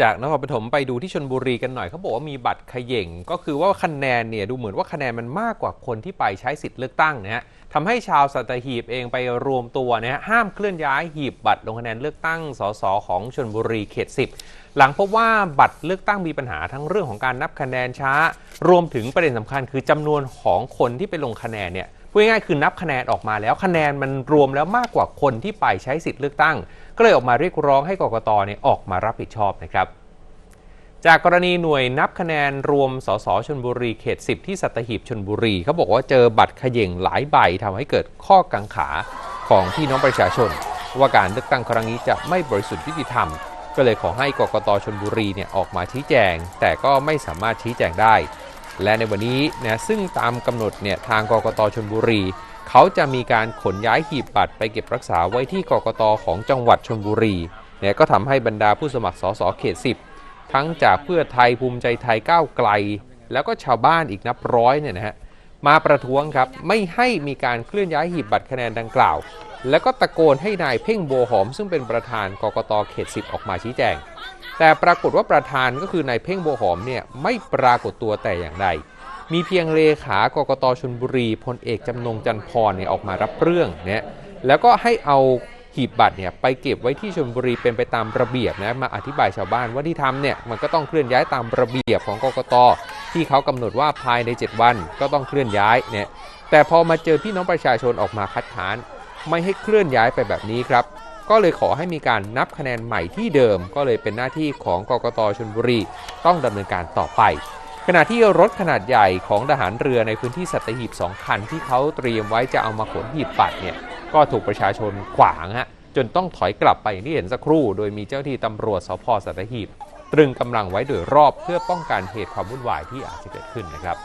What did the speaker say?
จากนครปฐมไปดูที่ชนบุรีกันหน่อยเขาบอกว่ามีบัตรขย่งก็คือว่าคะแนนเนี่ยดูเหมือนว่าคะแนนมันมากกว่าคนที่ไปใช้สิทธิ์เลือกตั้งนะฮะทำให้ชาวสัตหีบเองไปรวมตัวนะฮะห้ามเคลื่อนย้ายหีบบัตรลงคะแนนเลือกตั้งสสของชนบุรีเขต 10 หลังพบว่าบัตรเลือกตั้งมีปัญหาทั้งเรื่องของการนับคะแนนช้า รวมถึงประเด็นสำคัญคือจำนวนของคนที่ไปลงคะแนนเนี่ย พูดง่ายๆคือนับคะแนนออกมาแล้วคะแนนมันรวมแล้วมากกว่าคนที่ไปใช้สิทธิ์เลือกตั้ง ก็เลยออกมาเรียกร้องให้กกตเนี่ยออกมารับผิดชอบนะครับจากกรณีหน่วยนับคะแนนรวมสสชนบุรีเขต 10 ที่สัตหีบชนบุรีเขาบอกว่าเจอบัตรเขย่งหลายใบทำให้เกิดข้อกังขาของพี่น้องประชาชน ว่าการเลือกตั้งครั้งนี้จะไม่บริสุทธิ์ยุติธรรม ก็เลยขอให้กกตชนบุรีเนี่ยออกมาชี้แจง แต่ก็ไม่สามารถชี้แจงได้ และในวันนี้นะซึ่งตามกำหนดเนี่ยทางกกตชนบุรี เขาจะมีการขนย้ายหีบบัตรไปเก็บรักษาไว้ที่กกตของจังหวัดชนบุรีเนี่ยก็ทำให้บรรดาผู้สมัครสสเขต 10 ทั้งจากเพื่อไทยภูมิใจไทยก้าวไกล แล้วก็ชาวบ้านอีกนับร้อยเนี่ยนะฮะ มาประท้วงครับไม่ให้มีการเคลื่อนย้ายหีบบัตรคะแนนดังกล่าว แล้วก็ตะโกนให้นายเพ่งโบหอม ซึ่งเป็นประธานกกตเขต10ออกมาชี้แจง แต่ปรากฏว่าประธานก็คือนายเพ่งโบหอมเนี่ยไม่ปรากฏตัวแต่อย่างใดมีเพียงเลขากกตชนบุรีพลเอกจำนงจันพรเนี่ยออกมารับเรื่องเนี่ยแล้วก็ให้เอาหีบบัตรเนี่ยไปเก็บไว้ที่ชนบุรีเป็นไปตามระเบียบนะมาอธิบายชาวบ้านว่าที่ทำเนี่ยมันก็ต้องเคลื่อนย้ายตามระเบียบของกกต ที่เขากำหนดว่าภายใน 7 วันก็ต้องเคลื่อนย้ายเนี่ยแต่พอมาเจอพี่น้องประชาชนออกมาคัดค้าน ไม่ให้เคลื่อนย้ายไปแบบนี้ครับ ก็เลยขอให้มีการนับคะแนนใหม่ที่เดิม ก็เลยเป็นหน้าที่ของกกตชนบุรี ต้องดำเนินการต่อไป ขณะที่รถขนาดใหญ่ของทหารเรือในพื้นที่สัตหีบ2คันที่เขาเตรียมไว้จะเอามาขนหีบบัตรเนี่ยก็ถูกประชาชนขวางฮะจนต้องถอยกลับไปอย่างที่เห็นสักครู่ โดยมีเจ้าที่ตำรวจสพสัตหีบ ตรึงกำลังไว้โดยรอบเพื่อป้องกันเหตุความวุ่นวายที่อาจจะเกิดขึ้นนะครับ